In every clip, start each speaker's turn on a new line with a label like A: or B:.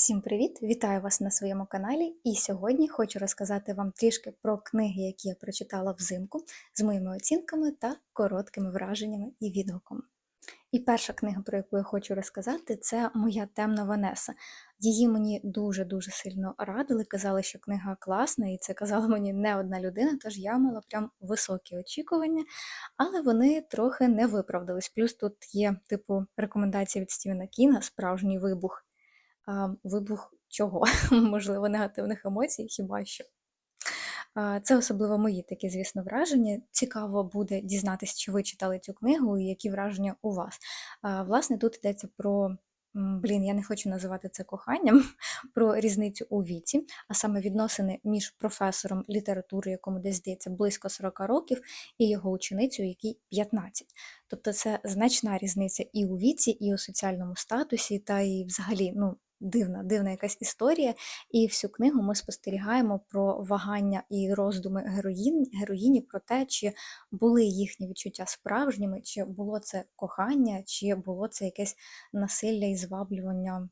A: Всім привіт! Вітаю вас на своєму каналі. І сьогодні хочу розказати вам трішки про книги, які я прочитала взимку, з моїми оцінками та короткими враженнями і відгуком. І перша книга, про яку я хочу розказати, це Моя темна Ванеса. Її мені дуже-дуже сильно радили, казали, що книга класна, і це казала мені не одна людина, тож я мала прям високі очікування, але вони трохи не виправдались. Плюс тут є, типу, рекомендація від Стівена Кінга Справжній вибух. Вибух чого? Можливо, негативних емоцій, хіба що. Це особливо мої такі, звісно, враження. Цікаво буде дізнатися, чи ви читали цю книгу і які враження у вас. Власне, тут йдеться про. Блін, я не хочу називати це коханням про різницю у віці, а саме відносини між професором літератури, якому десь здається близько 40 років, і його ученицею, якій 15. Тобто це значна різниця і у віці, і у соціальному статусі, та і взагалі, ну, дивна, дивна якась історія. І всю книгу ми спостерігаємо про вагання і роздуми героїн, героїні про те, чи були їхні відчуття справжніми, чи було це кохання, чи було це якесь насилля і зваблювання.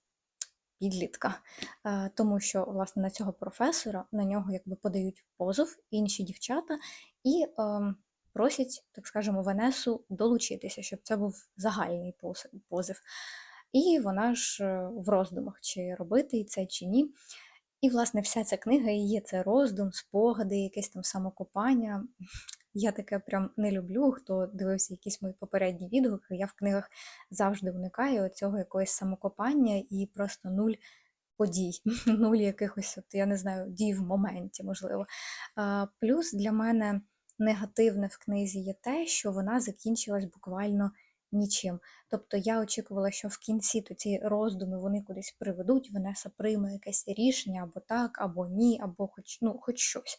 A: Підлітка, е, тому що власне на цього професора на нього якби подають позов інші дівчата і е, просять, так скажемо, Венесу долучитися, щоб це був загальний позив. І вона ж е, в роздумах, чи робити це, чи ні. І, власне, вся ця книга і є це роздум, спогади, якесь там самокопання. Я таке прям не люблю. Хто дивився якісь мої попередні відгуки, я в книгах завжди уникаю цього якогось самокопання і просто нуль подій, нуль якихось, от, я не знаю, дій в моменті, можливо. А, Плюс для мене негативне в книзі є те, що вона закінчилась буквально нічим. Тобто я очікувала, що в кінці то ці роздуми вони кудись приведуть, Венеса прийме якесь рішення або так, або ні, або хоч ну, хоч щось.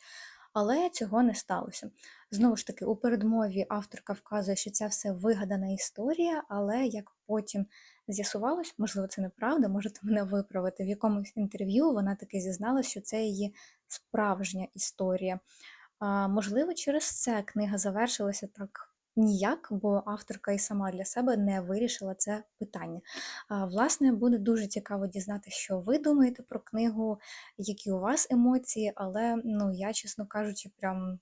A: Але цього не сталося. Знову ж таки, у передмові авторка вказує, що це все вигадана історія, але як потім з'ясувалось, можливо, це неправда, можете мене виправити. В якомусь інтерв'ю вона таки зізналася, що це її справжня історія. А, Можливо, через це книга завершилася так ніяк, бо авторка і сама для себе не вирішила це питання. Власне, буде дуже цікаво дізнатися, що ви думаєте про книгу, які у вас емоції, але ну, я, чесно кажучи, прям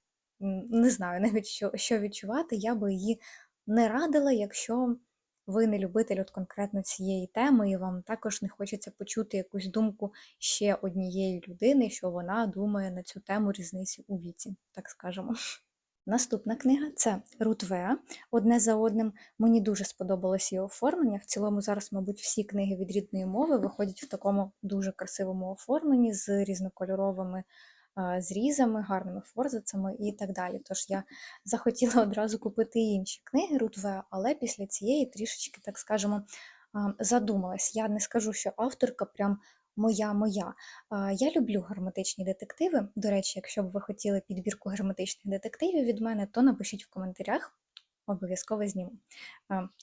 A: не знаю навіть що, що відчувати, я би її не радила, якщо. Ви не любитель от конкретно цієї теми, і вам також не хочеться почути якусь думку ще однієї людини, що вона думає на цю тему різниці у віці, так скажемо. Наступна книга це Рут Веа, одне за одним. Мені дуже сподобалось її оформлення. В цілому, зараз, мабуть, всі книги від рідної мови виходять в такому дуже красивому оформленні з різнокольоровими зрізами, гарними форзацями і так далі. Тож я захотіла одразу купити інші книги Рут Веа, але після цієї трішечки, так скажемо, задумалась. Я не скажу, що авторка прям моя моя. Я люблю герметичні детективи. До речі, якщо б ви хотіли підбірку герметичних детективів від мене, то напишіть в коментарях. Обов'язково зніму.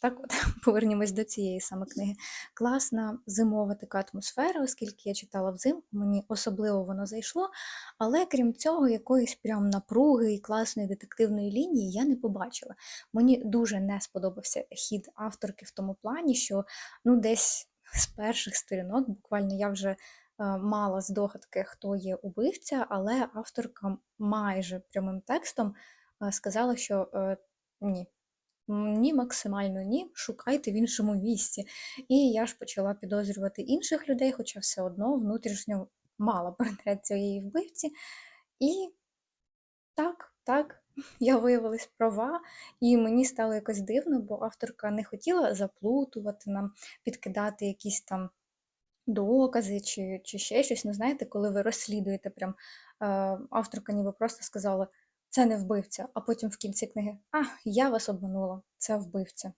A: Так от, повернімось до цієї саме книги. Класна зимова така атмосфера, оскільки я читала взимку, мені особливо воно зайшло. Але крім цього, якоїсь прям напруги і класної детективної лінії я не побачила. Мені дуже не сподобався хід авторки в тому плані, що ну, десь з перших сторінок. Буквально я вже е, мала здогадки, хто є убивця, але авторка майже прямим текстом е, сказала, що е, ні. Ні, максимально ні, шукайте в іншому місці. І я ж почала підозрювати інших людей, хоча все одно внутрішньо мала портрет цієї вбивці. І так, так, я виявилась права, і мені стало якось дивно, бо авторка не хотіла заплутувати нам, підкидати якісь там докази чи чи ще щось. Ну, знаєте, коли ви розслідуєте, прям е, авторка ніби просто сказала, це не вбивця, а потім в кінці книги А, я вас обманула, це вбивця.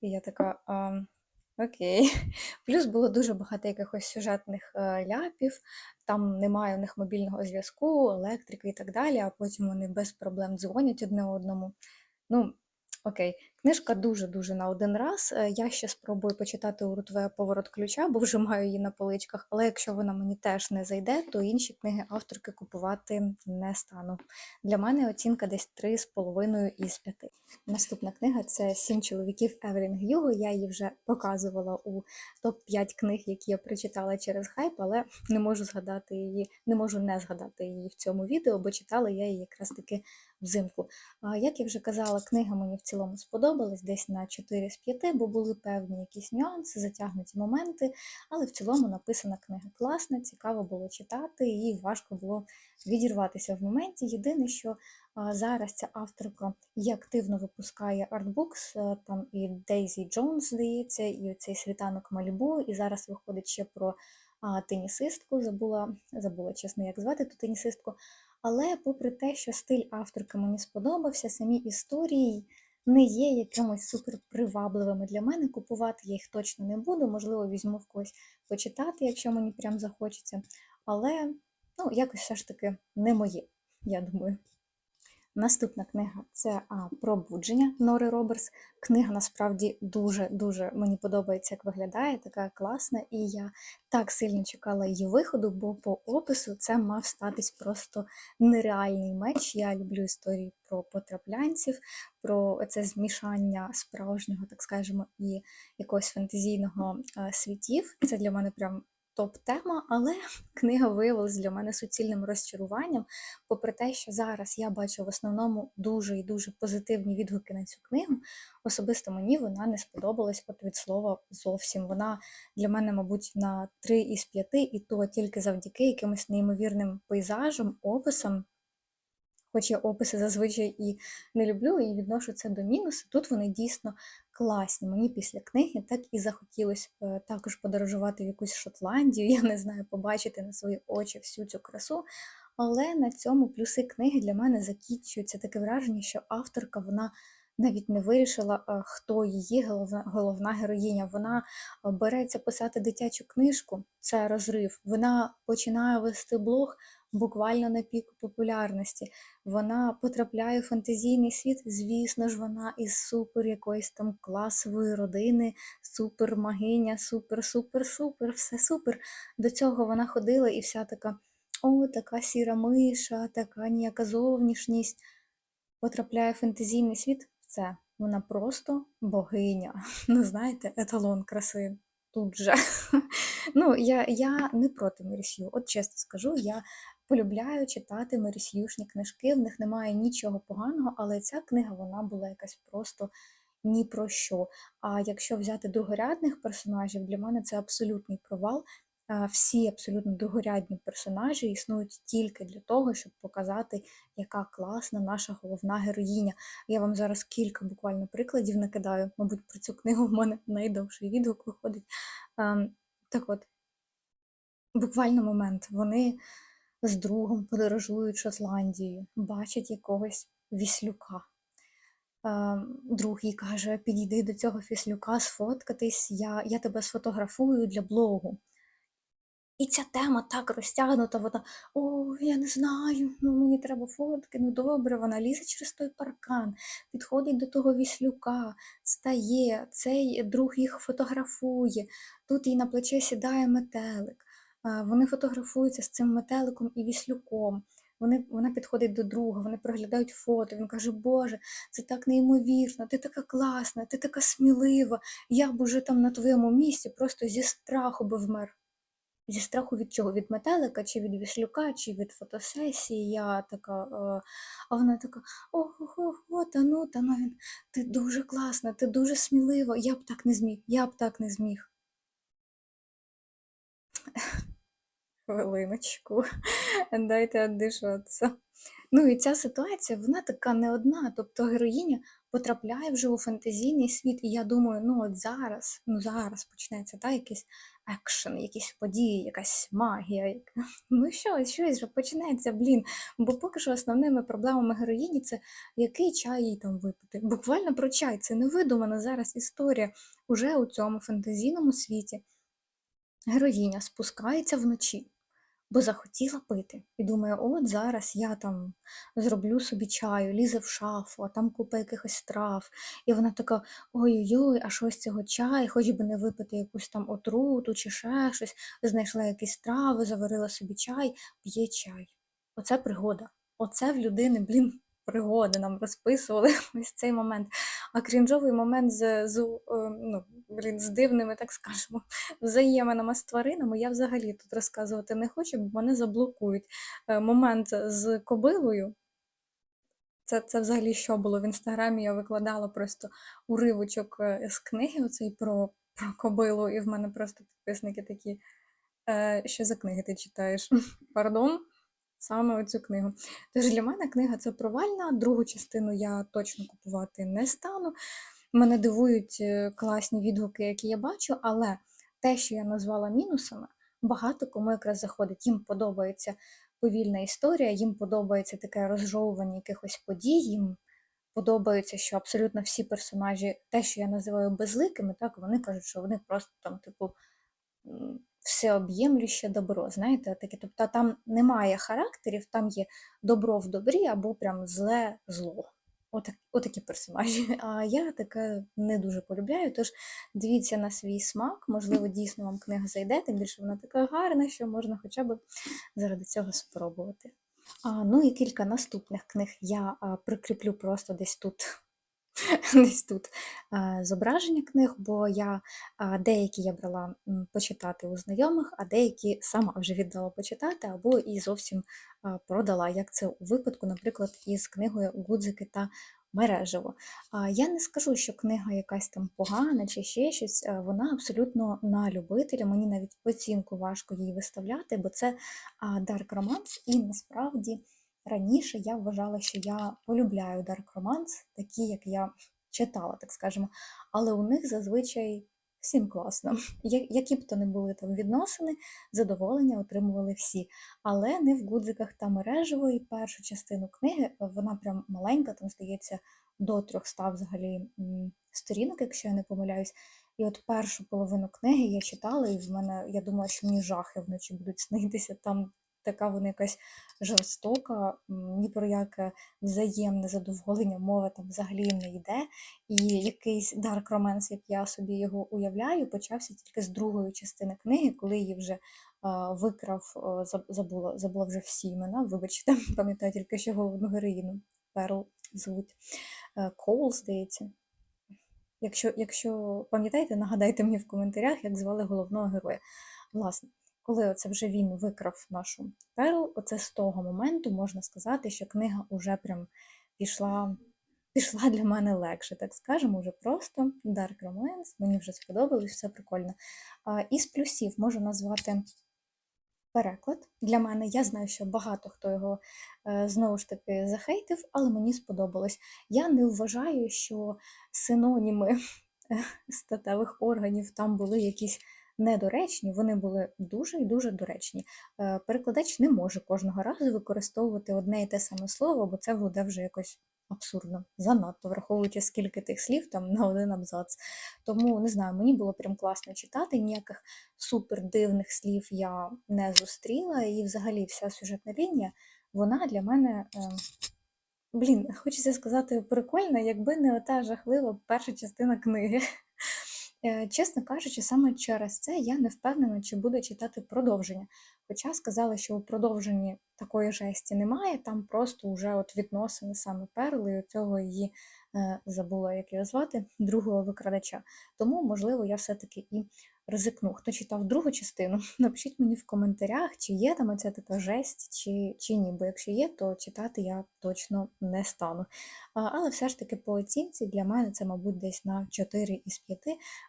A: І я така. Е, Окей. Плюс було дуже багато якихось сюжетних е, ляпів, там немає у них мобільного зв'язку, електрики і так далі, а потім вони без проблем дзвонять одне одному. Ну, окей, Книжка дуже-дуже на один раз. Е, Я ще спробую почитати у Рутве поворот ключа, бо вже маю її на поличках. Але якщо вона мені теж не зайде, то інші книги авторки купувати не стану. Для мене оцінка десь 3,5 із 5. Наступна книга це Сім чоловіків Евелін Гюго. Я її вже показувала у топ-5 книг, які я прочитала через хайп, але не можу згадати її, не можу не згадати її в цьому відео, бо читала я її якраз таки взимку. Як я вже казала, книга мені в цілому сподобалась десь на 4 з 5, бо були певні якісь нюанси, затягнуті моменти, але в цілому написана книга класна, цікаво було читати, і важко було відірватися в моменті. Єдине, що зараз ця авторка і активно випускає артбукс, е, там і Дейзі Джонс, здається, і цей світанок Малібу, і зараз виходить ще про тенісистку. Забула, забула чесно, як звати ту тенісистку. Але попри те, що стиль авторки мені сподобався, самі історії не є якимось супер привабливими для мене. Купувати я їх точно не буду. Можливо, візьму в когось почитати, якщо мені прям захочеться. Але ну, якось все ж таки не моє, я думаю. Наступна книга це Пробудження Нори Роберс. Книга насправді дуже-дуже мені подобається, як виглядає, така класна, і я так сильно чекала її виходу, бо по опису це мав статись просто нереальний меч. Я люблю історії про потраплянців, про це змішання справжнього, так скажемо, і якогось фантазійного світів. Це для мене прям топ-тема, але книга виявилась для мене суцільним розчаруванням. Попри те, що зараз я бачу в основному дуже і дуже позитивні відгуки на цю книгу, особисто мені вона не сподобалась от від слова зовсім. Вона для мене, мабуть, на 3 із 5, і то тільки завдяки якимось неймовірним пейзажам, описам. Хоч я описи зазвичай і не люблю, і відношу це до мінусу. Тут вони дійсно класні. Мені після книги так і захотілося е, також подорожувати в якусь Шотландію, я не знаю, побачити на свої очі всю цю красу. Але на цьому плюси книги для мене закінчуються таке враження, що авторка вона навіть не вирішила, е, хто її головна, головна героїня. Вона е, береться писати дитячу книжку, це розрив. Вона починає вести блог буквально на піку популярності. Вона потрапляє в фантазійний світ. Звісно ж, вона із супер якоїсь там класової родини, супер магиня, супер, супер, супер, все супер. До цього вона ходила і вся така. О, така сіра миша, така ніяка зовнішність. Потрапляє в фентезійний світ, це вона просто богиня. Ну, знаєте, еталон краси тут же. Ну, я я не проти Мерісью. От чесно скажу, я полюбляю читати Мерісюшні книжки, в них немає нічого поганого, але ця книга вона була якась просто ні про що. А якщо взяти другорядних персонажів, для мене це абсолютний провал всі абсолютно другорядні персонажі існують тільки для того, щоб показати, яка класна наша головна героїня. Я вам зараз кілька буквально прикладів накидаю. Мабуть, про цю книгу в мене найдовший відгук виходить. Ем, так от, буквально момент. Вони з другом подорожують Шотландією, бачать якогось віслюка. Ем, друг їй каже: підійди до цього віслюка, сфоткатись, я, я тебе сфотографую для блогу. І ця тема так розтягнута, вона о, я не знаю, ну мені треба фотки, ну добре, вона лізе через той паркан, підходить до того віслюка, стає, цей друг їх фотографує, тут їй на плече сідає метелик. Вони фотографуються з цим метеликом і віслюком. Вони, Вона підходить до друга, вони проглядають фото. Він каже, Боже, це так неймовірно, ти така класна, ти така смілива. Я б уже там на твоєму місці просто зі страху би вмер. Зі страху від чого? Від метелика, чи від віслюка, чи від фотосесії. Я така, е, а вона така: ого, та ну, та ну він, ти дуже класна, ти дуже смілива. Я б так не зміг, я б так не зміг. Хвилиночку, дайте віддишатися. Ну і ця ситуація, вона така не одна. Тобто героїня потрапляє вже у фантазійний світ, і я думаю, ну от зараз, ну зараз почнеться та, якийсь екшен, якісь події, якась магія. Ну що, щось вже почнеться, блін. Бо поки що основними проблемами героїні це який чай їй там випити. Буквально про чай, це невидумана зараз історія уже у цьому фантазійному світі. Героїня спускається вночі. Бо захотіла пити. І думаю, от зараз я там зроблю собі чаю, лізе в шафу, а там купа якихось трав. І вона така: ой-ой-ой, а що з цього чай, хоч би не випити якусь там отруту чи ще щось, знайшла якісь трави, заварила собі чай, п'є чай. Оце пригода. Оце в людини, блін, пригоди нам розписували ось цей момент. А крінжовий момент з, з, е, ну, блін, з дивними, так скажемо, взаєминами з тваринами я взагалі тут розказувати не хочу, бо мене заблокують. Е, Момент з кобилою. Це, це взагалі що було в інстаграмі? Я викладала просто уривочок е, з книги оцей про, про кобилу, і в мене просто підписники такі. Що за книги ти читаєш? Пардон, саме оцю книгу. Тож для мене книга це провальна, другу частину я точно купувати не стану. Мене дивують е, класні відгуки, які я бачу, але те, що я назвала мінусами, багато кому якраз заходить. Їм подобається повільна історія, їм подобається таке розжовування якихось подій, їм подобається, що абсолютно всі персонажі, те, що я називаю безликими, так вони кажуть, що вони просто там, типу, всеоб'ємлюще добро. Знаєте, таке. Тобто там немає характерів, там є добро в добрі або прям зле зло. Отак, отакі персонажі. А я таке не дуже полюбляю. Тож дивіться на свій смак, можливо, дійсно вам книга зайде, тим більше вона така гарна, що можна хоча б заради цього спробувати. А, ну і кілька наступних книг я а, прикріплю просто десь тут. Десь тут а, зображення книг, бо я а, деякі я брала почитати у знайомих, а деякі сама вже віддала почитати, або і зовсім а, продала, як це у випадку, наприклад, із книгою Гудзики та мережево. Я не скажу, що книга якась там погана чи ще щось. е, Вона абсолютно на любителя. Мені навіть оцінку важко їй виставляти, бо це дарк романс, і насправді раніше я вважала, що я полюбляю дарк романс, такі, як я читала, так скажемо. Але у них зазвичай всім класно. Які б то не були там відносини, задоволення отримували всі. Але не в гудзиках та мережево. І першу частину книги е, вона прям маленька, там здається, до 300 взагалі сторінок, якщо я не помиляюсь. І от першу половину книги я читала, і в мене я думала, що мені жахи вночі будуть снитися. Там така вона якась жорстока, ні про яке взаємне задоволення мова там взагалі не йде. І якийсь дарк романс, як я собі його уявляю, почався тільки з другої частини книги, коли її вже викрав, забула, забула вже всі імена, вибачте, пам'ятаю тільки що головну героїну Перл звуть Е, Коул, здається. Якщо, якщо пам'ятаєте, нагадайте мені в коментарях, як звали головного героя. Власне, коли оце вже він викрав нашу перл, оце з того моменту можна сказати, що книга уже прям пішла, пішла для мене легше, так скажемо, вже просто Dark Romance, мені вже сподобалось, все прикольно. Із плюсів можу назвати переклад. Для мене я знаю, що багато хто його е, знову ж таки захейтив, але мені сподобалось. Я не вважаю, що синоніми е, статевих органів там були якісь недоречні, вони були дуже і дуже доречні. Е, Перекладач не може кожного разу використовувати одне і те саме слово, бо це буде вже якось абсурдно, занадто, враховуючи скільки тих слів там на один абзац. Тому не знаю, мені було прям класно читати, ніяких супер дивних слів я не зустріла, і взагалі вся сюжетна лінія, вона для мене. е, Блін, хочеться сказати прикольно, якби не ота жахлива перша частина книги. Е, Чесно кажучи, саме через це я не впевнена, чи буду читати продовження. Хоча сказали, що у продовженні такої жесті немає, там просто вже от відносини саме перли, і цього її е, забула, як його звати, другого викрадача. Тому, можливо, я все-таки і ризикну. Хто читав другу частину, напишіть мені в коментарях, чи є там оця така жесть, чи, чи ні. Бо якщо є, то читати я точно не стану. Але все ж таки по оцінці для мене це, мабуть, десь на 4 із 5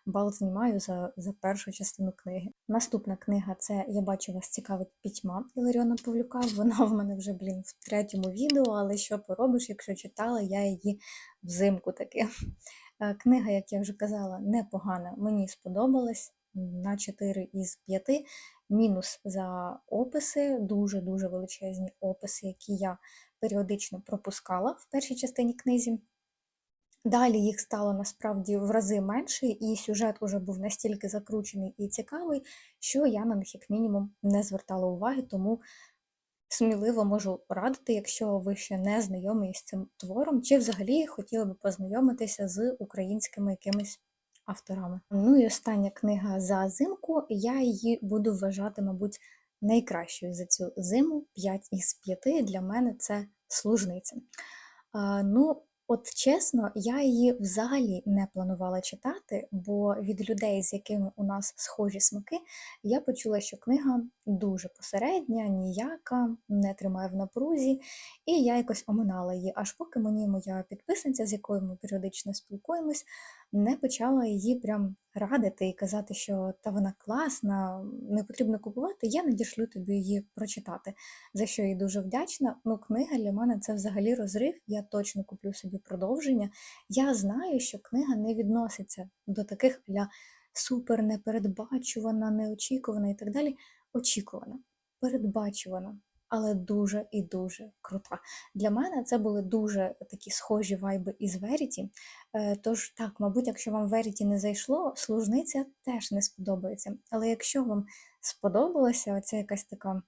A: бал знімаю за, за першу частину книги. Наступна книга це Я бачу вас цікавить пітьма Іларіона Павлюка. Вона в мене вже, блін, в третьому відео, але що поробиш, якщо читала я її взимку таки. Е, Книга, як я вже казала, непогана, мені сподобалась на 4 із 5. Мінус за описи, дуже-дуже величезні описи, які я періодично пропускала в першій частині книзі. Далі їх стало насправді в рази менше, і сюжет уже був настільки закручений і цікавий, що я на них як мінімум не звертала уваги, тому сміливо можу радити, якщо ви ще не знайомі з цим твором, чи взагалі хотіли би познайомитися з українськими якимись авторами. Ну і остання книга за зимку. Я її буду вважати, мабуть, найкращою за цю зиму. 5 із 5 для мене це служниця. Ну, От чесно, я її взагалі не планувала читати, бо від людей, з якими у нас схожі смаки, я почула, що книга дуже посередня, ніяка, не тримає в напрузі, і я якось оминала її, аж поки мені моя підписниця, з якою ми періодично спілкуємось, не почала її прям радити і казати, що та вона класна, не потрібно купувати, я надішлю тобі її прочитати, за що їй дуже вдячна. Ну, книга для мене це взагалі розрив. Я точно куплю собі продовження. Я знаю, що книга не відноситься до таких ля супер непередбачувана, неочікувана і так далі. Очікувана, передбачувана але дуже і дуже крута. Для мене це були дуже такі схожі вайби із Веріті. Е, тож, так, мабуть, якщо вам Веріті не зайшло, служниця теж не сподобається. Але якщо вам сподобалося, оця якась така,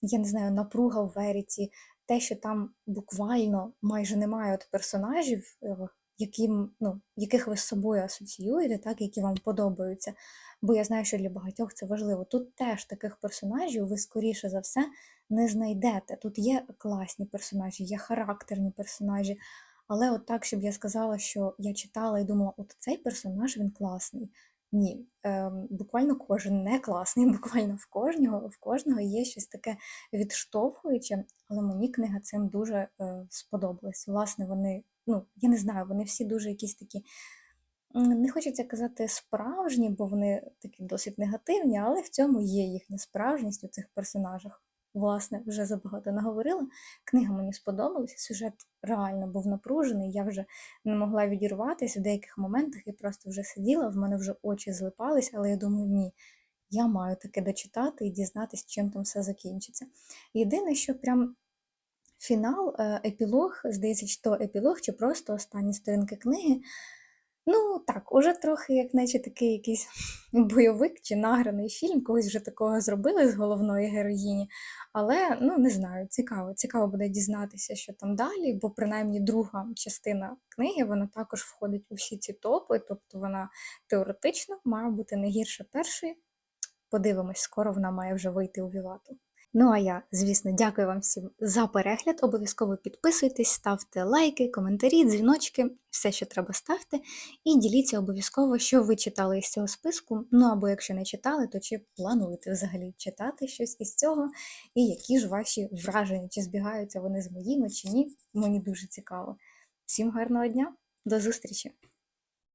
A: я не знаю, напруга в Веріті, те, що там буквально майже немає от персонажів, яким, ну, яких ви з собою асоціюєте, так, які вам подобаються. Бо я знаю, що для багатьох це важливо. Тут теж таких персонажів ви, скоріше за все, не знайдете. Тут є класні персонажі, є характерні персонажі. Але от так, щоб я сказала, що я читала і думала, от цей персонаж він класний. Ні, е, буквально кожен не класний, буквально в кожного в кожного є щось таке відштовхуюче, але мені книга цим дуже е, сподобалась. Власне, вони, ну, я не знаю, вони всі дуже якісь такі, не хочеться казати справжні, бо вони такі досить негативні, але в цьому є їхня справжність у цих персонажах. Власне, вже забагато наговорила. Книга мені сподобалася, сюжет реально був напружений, я вже не могла відірватися в деяких моментах і просто вже сиділа, в мене вже очі злипались, але я думаю, ні, я маю таке дочитати і дізнатися, чим там все закінчиться. Єдине, що прям фінал, е, епілог, здається, чи то епілог, чи просто останні сторінки книги. Ну, так, уже трохи, як наче такий якийсь бойовик чи награний фільм, когось вже такого зробили з головної героїні. Але ну не знаю, цікаво. Цікаво буде дізнатися, що там далі, бо принаймні друга частина книги вона також входить у всі ці топи, тобто вона теоретично має бути не гірше першої. Подивимось, скоро вона має вже вийти у Вівату. Ну а я, звісно, дякую вам всім за перегляд. Обов'язково підписуйтесь, ставте лайки, коментарі, дзвіночки, все, що треба ставте. І діліться обов'язково, що ви читали із цього списку. Ну або якщо не читали, то чи плануєте взагалі читати щось із цього, і які ж ваші враження, чи збігаються вони з моїми, чи ні. Мені дуже цікаво. Всім гарного дня, до зустрічі!